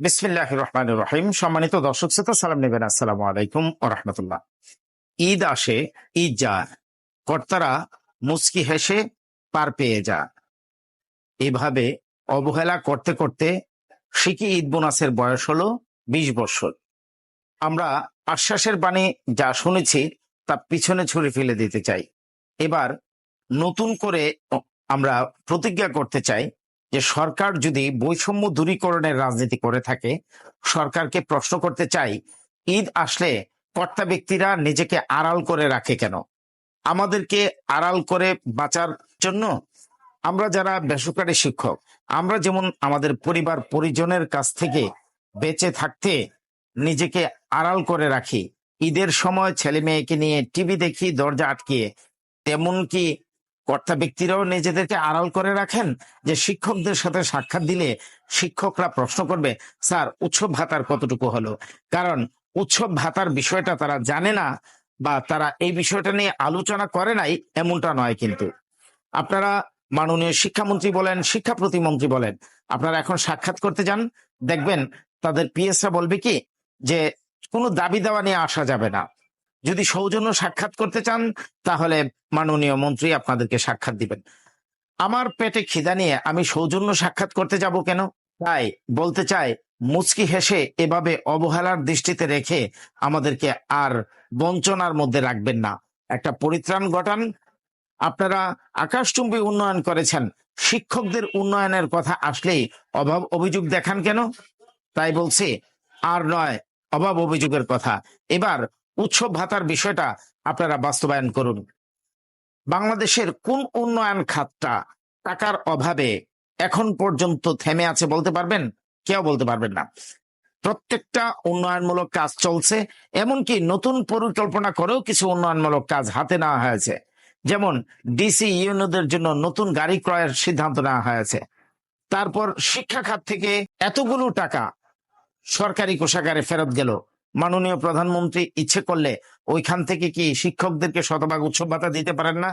বিসমিল্লাহ রহমান রহিম সম্মানিত দর্শক শ্রোতা, সালাম নেবেন। আসসালামু আলাইকুম রহমতুল্লাহ। ঈদ আসে, ঈদ যায়। কর্তারা মুচকি হেসে পার পেয়ে যা এভাবে অবহেলা করতে করতে শিকি ঈদ বোনাসের বয়স হলো বিশ বছর। আমরা আশ্বাসের বাণী যা শুনেছি, তা পিছনে ছুড়ে ফেলে দিতে চাই। এবার নতুন করে আমরা প্রতিজ্ঞা করতে চাই যে সরকার যদি বৈষম্য দূরীকরণের রাজনীতি করে থাকে, সরকারকে প্রশ্ন করতে চাই, ঈদ আসলে কর্তা ব্যক্তিরা নিজেকে আড়াল করে রাখে কেন? আমাদেরকে আড়াল করে বাঁচার জন্য আমরা যারা বেসরকারি শিক্ষক, আমরা যেমন আমাদের পরিবার পরিজনের কাছ থেকে বেঁচে থাকতে নিজেকে আড়াল করে রাখি। ঈদের সময় ছেলে মেয়েকে নিয়ে টিভি দেখি, দরজা আটকিয়ে তেমন কি কর্তা ব্যক্তিরাও নিজেদেরকে আড়াল করে রাখেন যে শিক্ষকদের সাথে সাক্ষাৎ দিলে শিক্ষকরা প্রশ্ন করবে, স্যার, উৎসব ভাতার কতটুকু হলো? কারণ উৎসব ভাতার বিষয়টা তারা জানে না বা তারা এই বিষয়টা নিয়ে আলোচনা করে নাই, এমনটা নয় কিন্তু। আপনারা মাননীয় শিক্ষামন্ত্রী বলেন, শিক্ষা প্রতিমন্ত্রী বলেন, আপনারা এখন সাক্ষাৎ করতে যান, দেখবেন তাদের পিএসরা বলবে কি, যে কোনো দাবি দেওয়া নিয়ে আসা যাবে না। যদি সৌজন্য সাক্ষাৎ করতে চান, তাহলে মাননীয় মন্ত্রী আপনাদেরকে সাক্ষাৎ দিবেন। আমার পেটে খিদা নিয়ে আমি সৌজন্য সাক্ষাৎ করতে যাব কেন? তাই বলতে চাই, মুচকি হেসে এভাবে অবহেলার দৃষ্টিতে রেখে আমাদেরকে আর বঞ্চনার মধ্যে রাখবেন না। একটা পরিত্রাণ ঘটান। আপনারা আকাশচুম্বী উন্নয়ন করেছেন। শিক্ষকদের উন্নয়নের কথা আসলেই অভাব অভিযোগ দেখান কেন? তাই বলছি, আর নয়, অভাব অভিযোগের কথা। এবার উৎসব ভাতার বিষয়টা আপনারা বাস্তবায়ন করুন। বাংলাদেশের কোন উন্নয়ন খাতটা টাকার অভাবে এখন পর্যন্ত থেমে আছে বলতে পারবেন? কেউ বলতে পারবেন না। প্রত্যেকটা উন্নয়নমূলক কাজ চলছে, এমনকি নতুন পরিকল্পনা করেও কিছু উন্নয়নমূলক কাজ হাতে নেওয়া হয়েছে। যেমন ডিসি ইউনোদের জন্য নতুন গাড়ি ক্রয়ের সিদ্ধান্ত নেওয়া হয়েছে। তারপর শিক্ষা খাত থেকে এতগুলো টাকা সরকারি কোষাগারে ফেরত গেল। মাননীয় প্রধানমন্ত্রী ইচ্ছে করলে ওইখান থেকে কি শিক্ষকদেরকে শতভাগ উৎসব ভাতা দিতে পারেন না?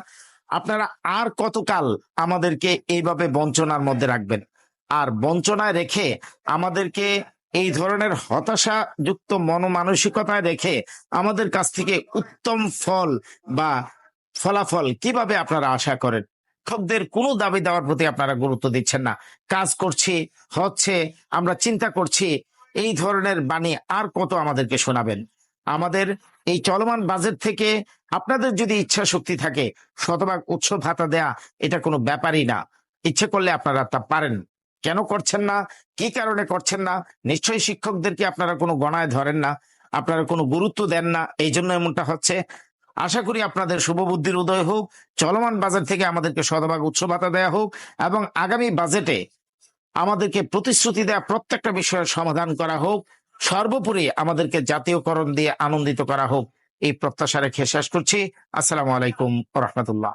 আপনারা আর কতকাল আমাদেরকে এইভাবে বঞ্চনার মধ্যে রাখবেন? আর বঞ্চনায় রেখে আমাদেরকে এই ধরনের হতাশা যুক্ত মনোমানসিকতায় রেখে আমাদের কাছ থেকে উত্তম ফল বা ফলাফল কীভাবে আপনারা আশা করেন? শিক্ষকদের কোনো দাবি দেওয়ার প্রতি আপনারা গুরুত্ব দিচ্ছেন না। কাজ করছি, হচ্ছে, আমরা চিন্তা করছি এই ধরনের বাণী আর কত আমাদেরকে শোনাবেন? আমাদের এই চলমান বাজেট থেকে আপনাদের যদি ইচ্ছা শক্তি থাকে, শতভাগ উৎস ভাতা দেয়া, এটা কোনো ব্যাপারই না। ইচ্ছে করলে আপনারা তা পারেন। কেন করছেন না? কি কারণে করছেন না? নিশ্চয়ই শিক্ষকদেরকে আপনারা কোনো গণায় ধরেন না। আপনারা কোনো গুরুত্ব দেন না। এই জন্য এমনটা হচ্ছে। আশা করি আপনাদের শুভবুদ্ধির উদয় হোক। চলমান বাজেট থেকে আমাদেরকে শতভাগ উৎস ভাতা দেওয়া হোক এবং আগামী বাজেটে আমাদেরকে প্রতিশ্রুতি দেয়া প্রত্যেকটা বিষয়ের সমাধান করা হোক। সর্বোপরি আমাদেরকে জাতীয়করণ দিয়ে আনন্দিত করা হোক। এই প্রত্যাশা রেখে শেষ করছি। আসসালামু আলাইকুম রহমতুল্লাহ।